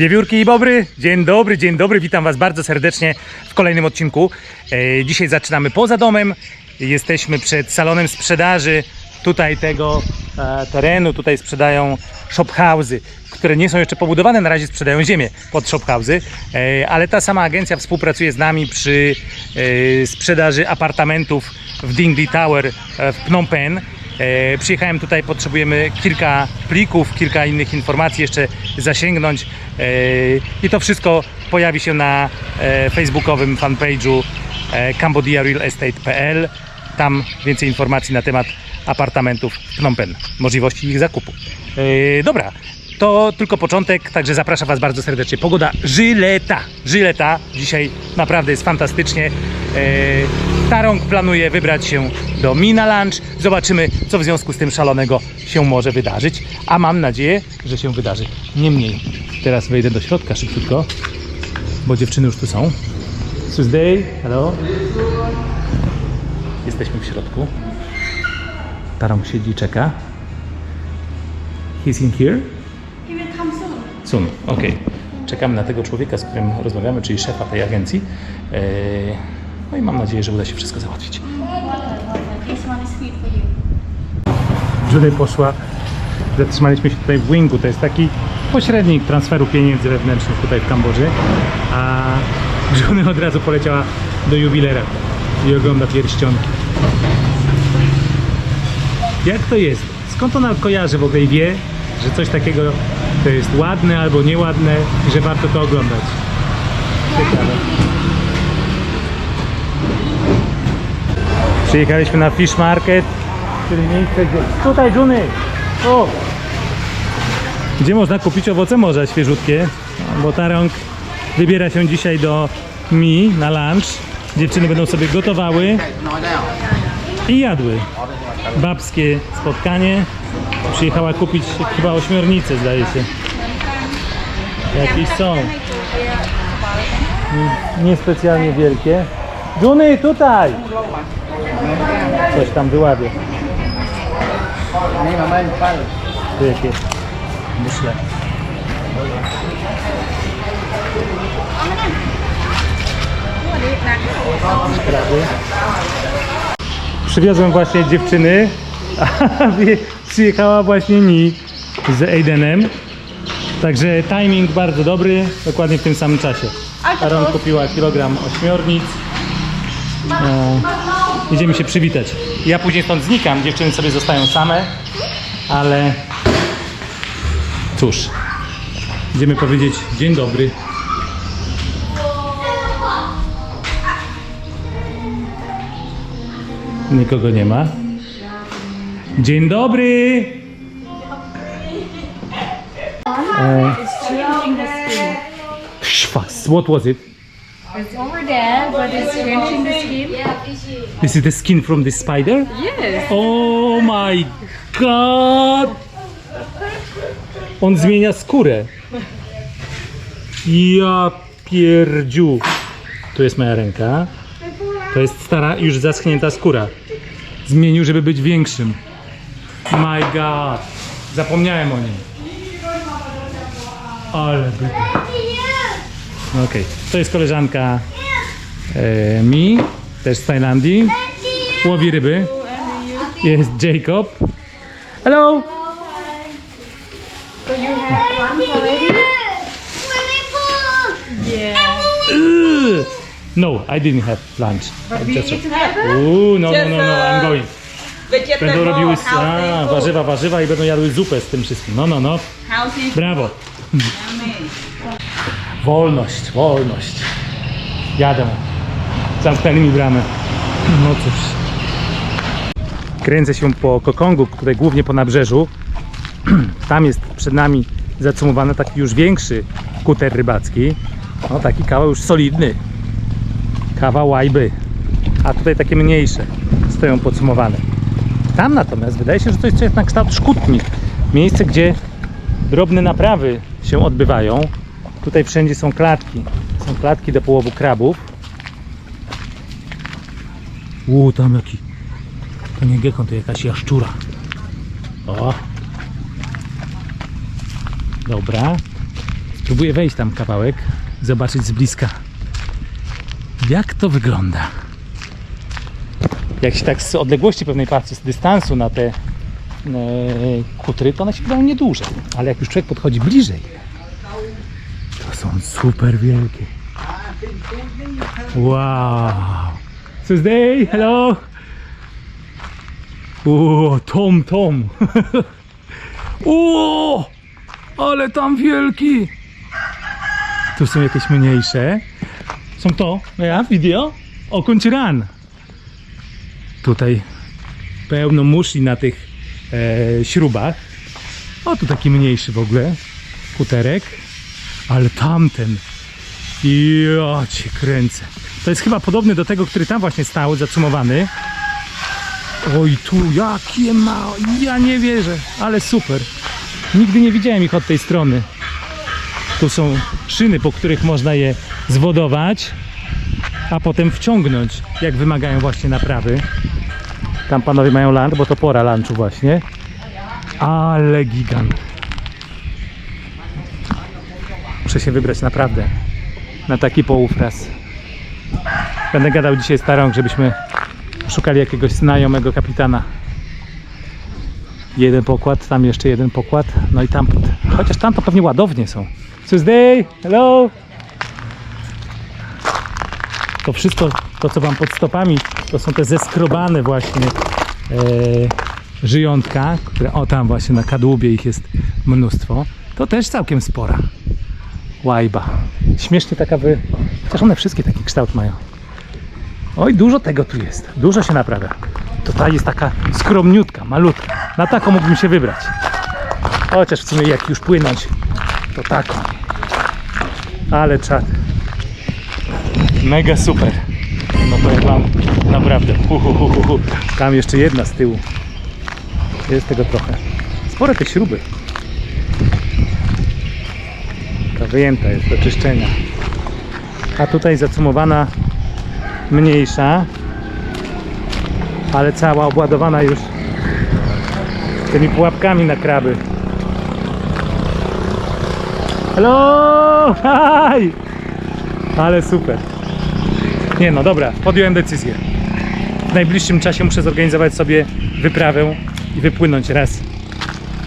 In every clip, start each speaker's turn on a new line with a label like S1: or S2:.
S1: Wiewiórki i Bobry, dzień dobry, dzień dobry, witam Was bardzo serdecznie w kolejnym odcinku. E, dzisiaj zaczynamy poza domem, jesteśmy przed salonem sprzedaży. Tutaj tego e, terenu, tutaj sprzedają shophouse'y, które nie są jeszcze pobudowane, na razie sprzedają ziemię pod shophouse'y, e, ale ta sama agencja współpracuje z nami przy sprzedaży apartamentów w Dingli Tower w Phnom Penh. E, Przyjechałem tutaj, potrzebujemy kilka plików, kilka innych informacji jeszcze zasięgnąć e, i to wszystko pojawi się na e, facebookowym fanpage'u cambodiarealestate.pl. Tam więcej informacji na temat apartamentów w Phnom Penh, możliwości ich zakupu. Dobra, to tylko początek, także zapraszam Was bardzo serdecznie. Pogoda żyleta, żyleta. Dzisiaj naprawdę jest fantastycznie. Tarong planuje wybrać się do Mina Lunch. Zobaczymy, co w związku z tym szalonego się może wydarzyć. A mam nadzieję, że się wydarzy. Niemniej, teraz wejdę do środka szybciutko, bo dziewczyny już tu są. Tuesday, hello. Jesteśmy w środku. Tarong siedzi, czeka. He's in here.
S2: He will come soon.
S1: Sun, okej. Czekamy na tego człowieka, z którym rozmawiamy, czyli szefa tej agencji. Eee, No i mam nadzieję, że uda się wszystko załatwić. Judy poszła, zatrzymaliśmy się tutaj w Wingu, to jest taki pośrednik transferu pieniędzy wewnętrznych tutaj w Kambodży, a Judy od razu poleciała do jubilera i ogląda pierścionki. Jak to jest? Skąd ona kojarzy w ogóle i wie, że coś takiego to jest ładne albo nieładne i że warto to oglądać? Ciekawe. Przyjechaliśmy na Fish Market, czyli miejsce, gdzie... Tutaj, Juny! O! Gdzie można kupić owoce morza świeżutkie, bo Tarąg wybiera się dzisiaj do Mi na lunch. Dziewczyny będą sobie gotowały i jadły. Babskie spotkanie. Przyjechała kupić chyba ośmiornice, zdaje się. Jakieś są. Niespecjalnie wielkie. Juny, tutaj! Coś tam wyławia. Tu jakie muszle. Kraby. Przywiozłem właśnie dziewczyny, a przyjechała właśnie mi z Aidenem. Także timing bardzo dobry, dokładnie w tym samym czasie. Aaron kupiła kilogram ośmiornic. E, idziemy się przywitać. Ja później stąd znikam, dziewczyny sobie zostają same, ale cóż, idziemy powiedzieć dzień dobry. Nikogo nie ma. Dzień dobry!
S2: Skin.
S1: Schwas, what was it?
S2: It's over there, but it's changing the skin.
S1: This is the skin from the spider?
S2: Yes.
S1: Oh my god! On zmienia skórę. Ja pierdziu. Tu jest moja ręka. To jest stara, już zaschnięta skóra. Zmienił, żeby być większym. My god. Zapomniałem o nim. Ale by. Okej, to jest koleżanka e, mi, też z Tajlandii. Łowi ryby. Jest Jacob. Hello!
S2: So you have lunch already? Yeah.
S1: Ugh. No, I didn't have lunch.
S2: But we
S1: Just-
S2: eat together?
S1: Uuu, no, no, no, no, I'm going. Będą
S3: Vegetable,
S1: robiły a,
S3: healthy food.
S1: warzywa, warzywa i będą jadły zupę z tym wszystkim. No, no, no.
S3: Healthy.
S1: Brawo. Wolność, wolność. Jadę. Zamknęli mi bramę. No cóż. Kręcę się po Kokongu, tutaj głównie po nabrzeżu. Tam jest przed nami zacumowany taki już większy kuter rybacki. No taki kawał już solidny. Kawa łajby. A tutaj takie mniejsze stoją podsumowane. Tam natomiast wydaje się, że to jest coś na kształt szkutni. Miejsce, gdzie drobne naprawy się odbywają. Tutaj wszędzie są klatki. Są klatki do połowu krabów. Ło, tam jaki. To nie gekon, to jakaś jaszczura. O. Dobra. Próbuję wejść tam kawałek, zobaczyć z bliska, jak to wygląda. Jak się tak z odległości pewnej patrzy, z dystansu na te e, kutry, to one się wydają nieduże. Ale jak już człowiek podchodzi bliżej, to są super wielkie. Wow! Tuesday, hello! O, Tom, Tom! o, ale tam wielki! Tu są jakieś mniejsze. Są to, ja, video? O, ran. Tutaj pełno muszli na tych e, śrubach. O, tu taki mniejszy w ogóle kuterek. Ale tamten. Ja cię kręcę. To jest chyba podobny do tego, który tam właśnie stał, zacumowany. Oj, tu jakie małe. Ja nie wierzę, ale super. Nigdy nie widziałem ich od tej strony. Tu są szyny, po których można je zwodować, a potem wciągnąć, jak wymagają właśnie naprawy. Tam panowie mają lunch, bo to pora lunchu właśnie. Ale gigant. Muszę się wybrać naprawdę na taki poufras. Będę gadał dzisiaj z Tarą, żebyśmy szukali jakiegoś znajomego kapitana. Jeden pokład, tam jeszcze jeden pokład, no i tam, chociaż tam to pewnie ładownie są. Tuesday, hello! To wszystko, to co wam pod stopami, to są te zeskrobane właśnie e, żyjątka, które, o tam właśnie na kadłubie ich jest mnóstwo. To też całkiem spora łajba. Śmiesznie taka wy... Chociaż one wszystkie taki kształt mają. Oj, dużo tego tu jest. Dużo się naprawia. To ta jest taka skromniutka, malutka. Na taką mógłbym się wybrać. Chociaż w sumie jak już płynąć, to taką. Ale czad. Mega super. No powiem wam, naprawdę. Hu, hu, hu, hu, hu. Tam jeszcze jedna z tyłu. Jest tego trochę. Spore te śruby. Ta wyjęta jest do czyszczenia. A tutaj zacumowana mniejsza, ale cała obładowana już tymi pułapkami na kraby. Hello! Hi! Ale super. Nie no, dobra, podjąłem decyzję. W najbliższym czasie muszę zorganizować sobie wyprawę i wypłynąć raz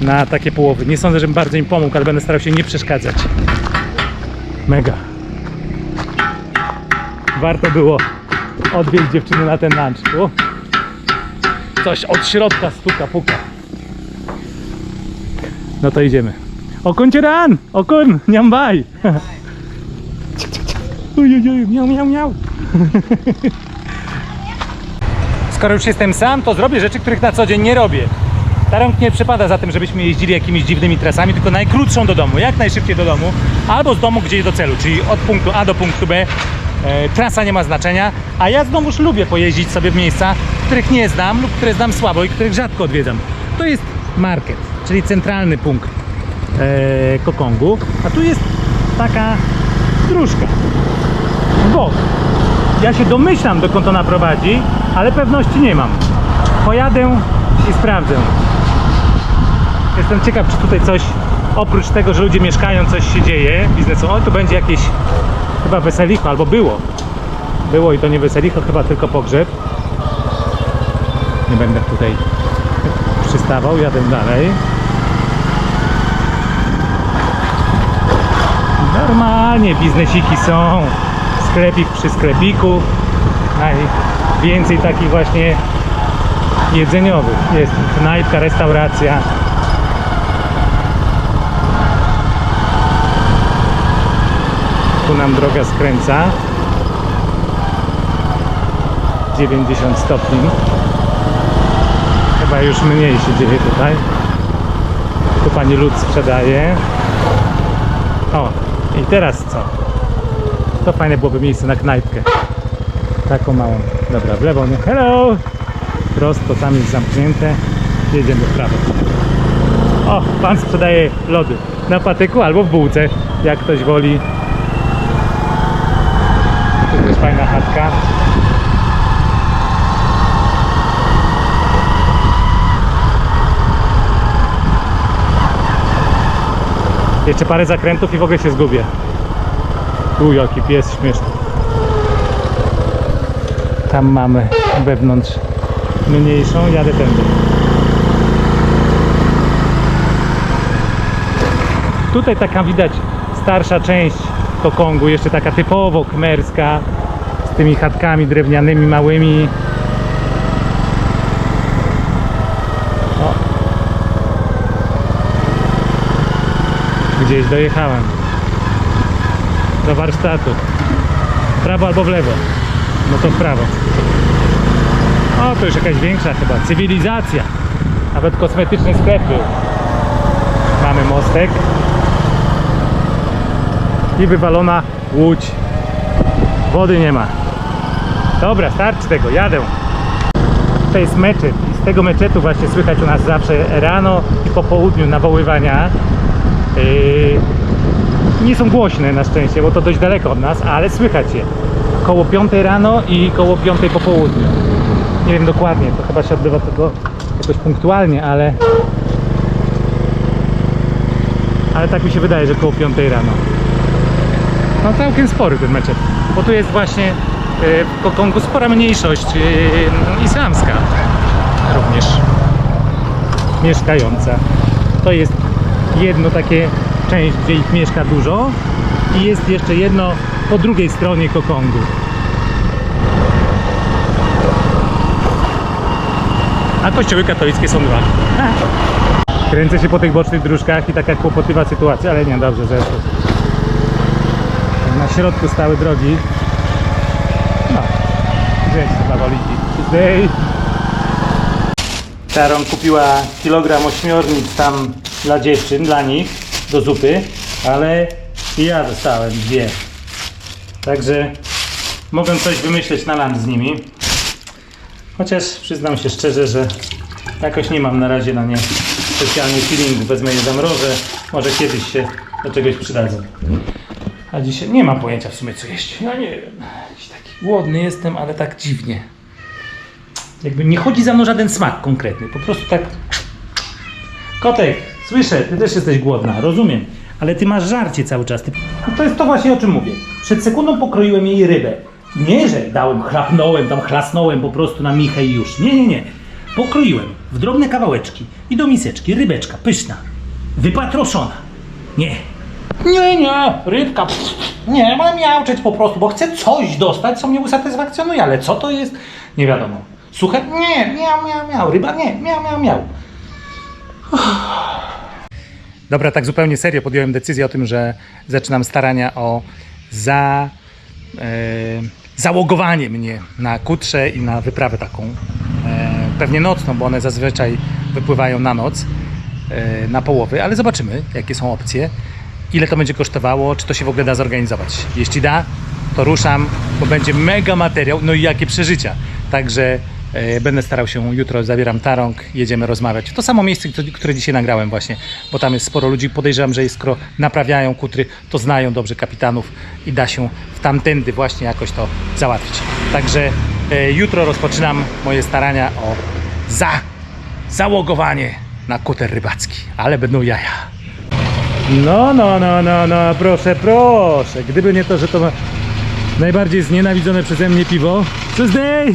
S1: na takie połowy. Nie sądzę, żebym bardzo im pomógł, ale będę starał się nie przeszkadzać. Mega. Warto było odwieźć dziewczyny na ten lunch. Coś od środka stuka, puka. No to idziemy. Okun ran! Okun! Niambaj! Uj, uj, uj, miał, miał, miał. Skoro już jestem sam, to zrobię rzeczy, których na co dzień nie robię. Tarąg nie przypada za tym, żebyśmy jeździli jakimiś dziwnymi trasami, tylko najkrótszą do domu, jak najszybciej do domu, albo z domu gdzieś do celu, czyli od punktu A do punktu B. E, trasa nie ma znaczenia, a ja znowuż lubię pojeździć sobie w miejsca, których nie znam lub które znam słabo i których rzadko odwiedzam. To jest market, czyli centralny punkt e, Kokongu, a tu jest taka dróżka w bok. Ja się domyślam, dokąd ona prowadzi, ale pewności nie mam. Pojadę i sprawdzę. Jestem ciekaw, czy tutaj coś, oprócz tego, że ludzie mieszkają, coś się dzieje biznesowo. Tu będzie jakieś chyba weselicho, albo było. Było i to nie weselicho, chyba tylko pogrzeb. Nie będę tutaj przystawał, jadę dalej. Normalnie biznesiki są. Sklepik przy sklepiku. Najwięcej takich właśnie jedzeniowych. Jest knajpka, restauracja. Tu nam droga skręca. 90 stopni. Chyba już mniej się dzieje tutaj. Tu pani lód sprzedaje. O, i teraz co? To fajne byłoby miejsce na knajpkę. Taką małą. Dobra, w lewo nie. Hello! Prosto, tam jest zamknięte. Jedziemy w prawo. O, pan sprzedaje lody na patyku albo w bułce, jak ktoś woli. Jest fajna chatka. Jeszcze parę zakrętów i w ogóle się zgubię. Tu jaki pies śmieszny. Tam mamy wewnątrz mniejszą, jadę tędy. Tutaj taka widać starsza część Kokongu, jeszcze taka typowo kmerska, z tymi chatkami drewnianymi małymi. O. Gdzieś dojechałem. Do warsztatu. W prawo albo w lewo. No to w prawo. O, to już jakaś większa chyba. Cywilizacja. Nawet kosmetyczny sklep. Mamy mostek. I wywalona łódź. Wody nie ma. Dobra, starczy tego, jadę. To jest meczet i z tego meczetu właśnie słychać u nas zawsze rano i po południu nawoływania. Yy, nie są głośne na szczęście, bo to dość daleko od nas, ale słychać je. Koło 5 rano i koło 5 po południu. Nie wiem dokładnie, to chyba się odbywa tego jakoś punktualnie, ale ale tak mi się wydaje, że koło 5 rano. No całkiem spory ten meczet, bo tu jest właśnie w Kokongu spora mniejszość e, islamska również mieszkająca. To jest jedno takie część, gdzie ich mieszka dużo i jest jeszcze jedno po drugiej stronie Kokongu. A kościoły katolickie są dwa. Kręcę się po tych bocznych dróżkach i taka kłopotliwa sytuacja, ale nie, dobrze zeszło. Na środku stały drogi. No, gdzieś chyba woliki. Tutaj. Sharon kupiła kilogram ośmiornic tam dla dziewczyn, dla nich, do zupy, ale i ja dostałem dwie. Także mogę coś wymyśleć na land z nimi. Chociaż przyznam się szczerze, że jakoś nie mam na razie na nie specjalnie feelingu. Wezmę je zamrożę, może kiedyś się do czegoś przydadzą. A dzisiaj nie mam pojęcia w sumie co jeść. Ja nie wiem. Jakiś taki głodny jestem, ale tak dziwnie. Jakby nie chodzi za mną żaden smak konkretny. Po prostu tak. Kotek, słyszę, ty też jesteś głodna, rozumiem. Ale ty masz żarcie cały czas. Ty... No to jest to właśnie o czym mówię. Przed sekundą pokroiłem jej rybę. Nie, że dałem, chlapnąłem, tam chlasnąłem po prostu na michę i już. Nie, nie, nie. Pokroiłem w drobne kawałeczki i do miseczki rybeczka, pyszna, wypatroszona. Nie, nie, nie, rybka. pff, Nie, mam miauczeć po prostu, bo chcę coś dostać, co mnie usatysfakcjonuje, ale co to jest? Nie wiadomo. Suche? Nie, miał, miał, miał. Ryba? Nie, miał, miał, miał. Dobra, tak zupełnie serio podjąłem decyzję o tym, że zaczynam starania o za, e, załogowanie mnie na kutrze i na wyprawę taką e, pewnie nocną, bo one zazwyczaj wypływają na noc, e, na połowy, ale zobaczymy, jakie są opcje ile to będzie kosztowało, czy to się w ogóle da zorganizować. Jeśli da, to ruszam, bo będzie mega materiał, no i jakie przeżycia. Także e, będę starał się jutro, zabieram tarąg, jedziemy rozmawiać. W to samo miejsce, które, dzisiaj nagrałem właśnie, bo tam jest sporo ludzi. Podejrzewam, że skoro naprawiają kutry, to znają dobrze kapitanów i da się w tamtędy właśnie jakoś to załatwić. Także e, jutro rozpoczynam moje starania o za załogowanie na kuter rybacki, ale będą jaja. No, no, no, no, no, proszę, proszę. Gdyby nie to, że to najbardziej znienawidzone przeze mnie piwo. Tuesday!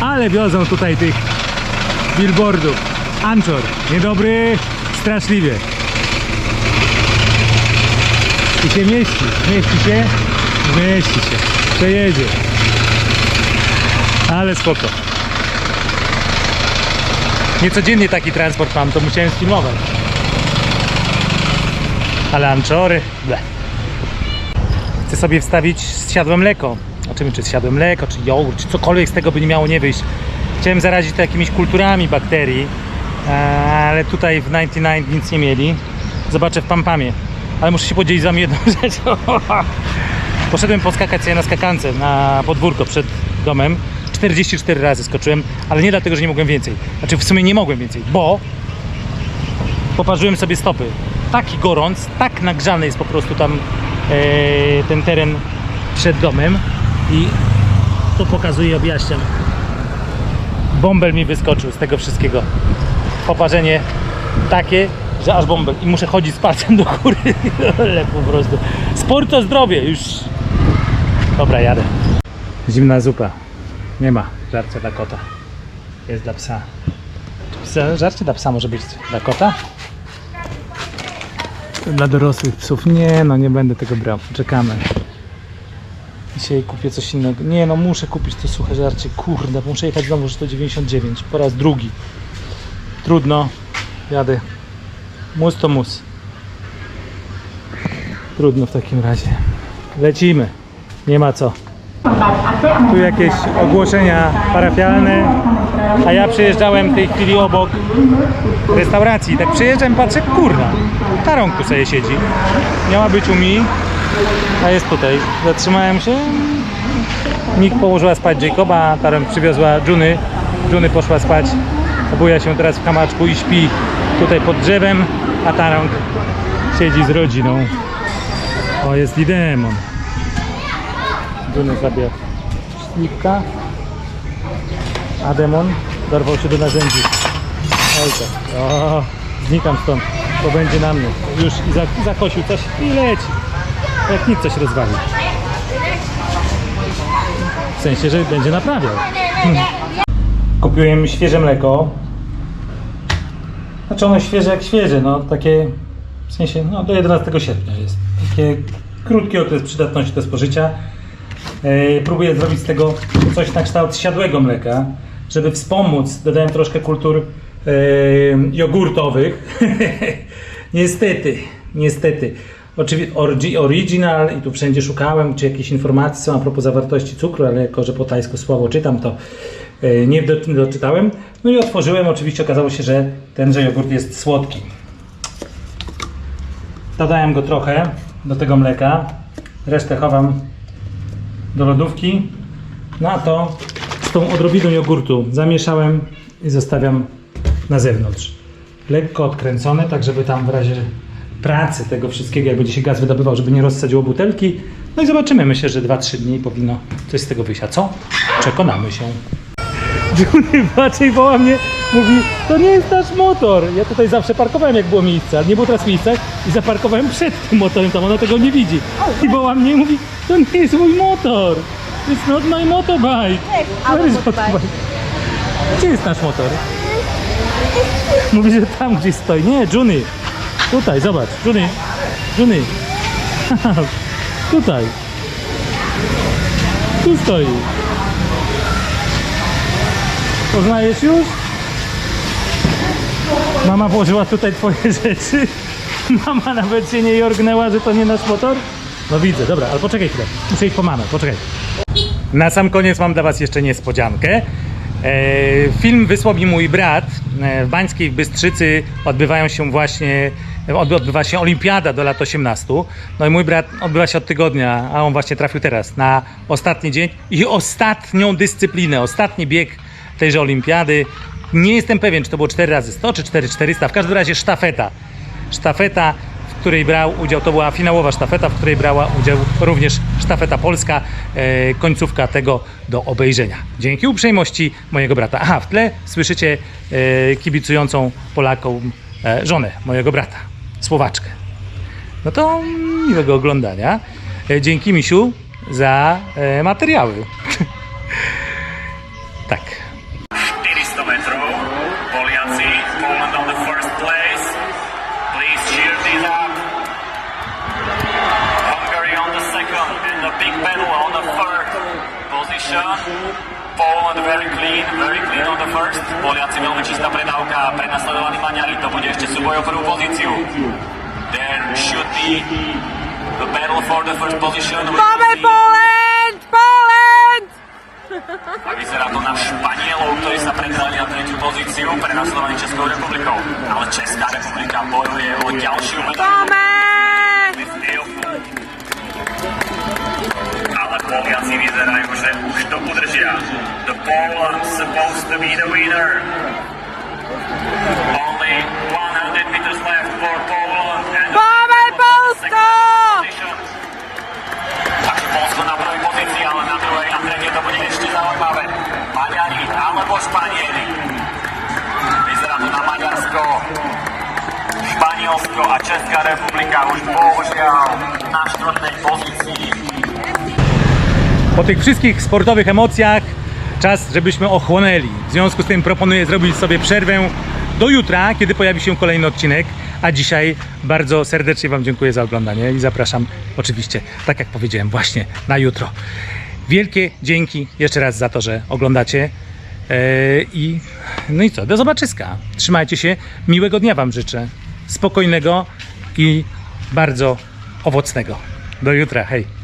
S1: Ale wiozą tutaj tych billboardów. Anchor, niedobry, straszliwie. I się mieści, mieści się, mieści się, przejedzie. Ale spoko. Niecodziennie taki transport mam, to musiałem sfilmować. Ale anczory, ble. Chcę sobie wstawić zsiadłe mleko. Znaczy, czy zsiadłe mleko, czy jogurt, czy cokolwiek z tego by nie miało nie wyjść. Chciałem zarazić to jakimiś kulturami bakterii, e, ale tutaj w 99 nic nie mieli. Zobaczę w Pampamie. Ale muszę się podzielić z wami jedną rzeczą. Poszedłem poskakać sobie na skakance na podwórko przed domem. 44 razy skoczyłem, ale nie dlatego, że nie mogłem więcej. Znaczy w sumie nie mogłem więcej, bo poparzyłem sobie stopy. Taki gorąc, tak nagrzany jest po prostu tam e, ten teren przed domem i to pokazuję, objaśniam. Bąbel mi wyskoczył z tego wszystkiego. Poparzenie takie, że aż bąbel i muszę chodzić z palcem do góry. Po prostu. Sport to zdrowie, już. Dobra, jadę. Zimna zupa. Nie ma żarcia dla kota. Jest dla psa. Czy psa- Żarcie dla psa może być dla kota? Dla dorosłych psów. Nie, no nie będę tego brał. Czekamy. Dzisiaj kupię coś innego. Nie, no muszę kupić to suche żarcie. Kurde, muszę jechać znowu, że to 99. Po raz drugi. Trudno. Jadę. Mus to mus. Trudno w takim razie. Lecimy. Nie ma co. Tu jakieś ogłoszenia parafialne, a ja przyjeżdżałem w tej chwili obok restauracji. Tak przyjeżdżam patrzę, kurna, Tarąg tu sobie siedzi. Miała być u mi, a jest tutaj. Zatrzymałem się. Nick położyła spać Jacoba, Tarąg przywiozła Juny. Juny poszła spać. Obuja się teraz w kamaczku i śpi tutaj pod drzewem, a Tarąg siedzi z rodziną. O, jest i demon. Juny sobie śliwka, a demon dorwał się do narzędzi. Oj tak. O, znikam stąd, bo będzie na mnie. Już i za, zakosił coś i leci. Jak nic coś rozwali. W sensie, że będzie naprawiał. Hmm. Kupiłem świeże mleko. Znaczy ono świeże jak świeże, no takie w sensie, no do 11 sierpnia jest. Takie krótki okres przydatności do spożycia. E, próbuję zrobić z tego coś na kształt siadłego mleka, żeby wspomóc. Dodałem troszkę kultur e, jogurtowych. niestety, niestety. Oczywiście original i tu wszędzie szukałem, czy jakieś informacje są a propos zawartości cukru, ale jako, że po tajsku słabo czytam, to e, nie doczytałem. No i otworzyłem, oczywiście okazało się, że tenże jogurt jest słodki. Dodałem go trochę do tego mleka, resztę chowam do lodówki. No a to z tą odrobiną jogurtu zamieszałem i zostawiam na zewnątrz. Lekko odkręcony, tak żeby tam w razie pracy tego wszystkiego, jak będzie się gaz wydobywał, żeby nie rozsadziło butelki. No i zobaczymy. Myślę, że 2-3 dni powinno coś z tego wyjść. A co? Przekonamy się. Juny patrzy i woła mnie, mówi, to nie jest nasz motor. Ja tutaj zawsze parkowałem, jak było miejsce, ale nie było teraz miejsca i zaparkowałem przed tym motorem, tam ona tego nie widzi. I woła mnie i mówi, to nie jest mój motor. It's not my motorbike. Where is motorbike? Gdzie jest nasz motor? Mówi, że tam gdzieś stoi. Nie, Juny. Tutaj, zobacz. Juny. Juny. Tutaj. Tu stoi. Poznajesz już? Mama włożyła tutaj twoje rzeczy. Mama nawet się nie jorgnęła, że to nie nasz motor. No widzę, dobra, ale poczekaj chwilę. Muszę iść po mamę, poczekaj. Na sam koniec mam dla Was jeszcze niespodziankę. E, film wysłał mi mój brat. E, w Bańskiej Bystrzycy odbywają się właśnie, odby- odbywa się olimpiada do lat 18. No i mój brat odbywa się od tygodnia, a on właśnie trafił teraz na ostatni dzień i ostatnią dyscyplinę, ostatni bieg tejże olimpiady. Nie jestem pewien, czy to było 4 razy 100 czy 4 400, w każdym razie sztafeta. Sztafeta, w której brał udział, to była finałowa sztafeta, w której brała udział również sztafeta polska, e, końcówka tego do obejrzenia. Dzięki uprzejmości mojego brata. Aha, w tle słyszycie e, kibicującą Polakom e, żonę mojego brata, Słowaczkę. No to miłego oglądania. E, dzięki Misiu za e, materiały. tak.
S3: Poliaci veľmi čistá predávka, prenasledovaní Maďari, to bude ešte súboj o prvú pozíciu. There should be the battle for the first position. be-
S4: Poland! Poland!
S3: Vyzerá to na Španielov, ktorí sa predali na tretiu pozíciu, prenasledovaní Českou republikou. Ale Česká republika bojuje o ďalšiu medailu.
S4: Mamy!
S3: Poliaci vyzerajú, že už to udržia. The Poland supposed to be the winner. Only 100 meters left for Poland. And
S4: Mamy Polsko!
S3: Takže Polsko na prvej pozícii, ale na druhej a tretej to bude ešte zaujímavé. Maďari alebo Španieli. Vyzerá to na Maďarsko. Španieli republika už bohužiaľ na štvrtej pozícii.
S1: Po tych wszystkich sportowych emocjach czas, żebyśmy ochłonęli. W związku z tym proponuję zrobić sobie przerwę do jutra, kiedy pojawi się kolejny odcinek. A dzisiaj bardzo serdecznie Wam dziękuję za oglądanie i zapraszam oczywiście, tak jak powiedziałem, właśnie na jutro. Wielkie dzięki jeszcze raz za to, że oglądacie. Eee, I no i co, do zobaczyska. Trzymajcie się. Miłego dnia Wam życzę. Spokojnego i bardzo owocnego. Do jutra. Hej.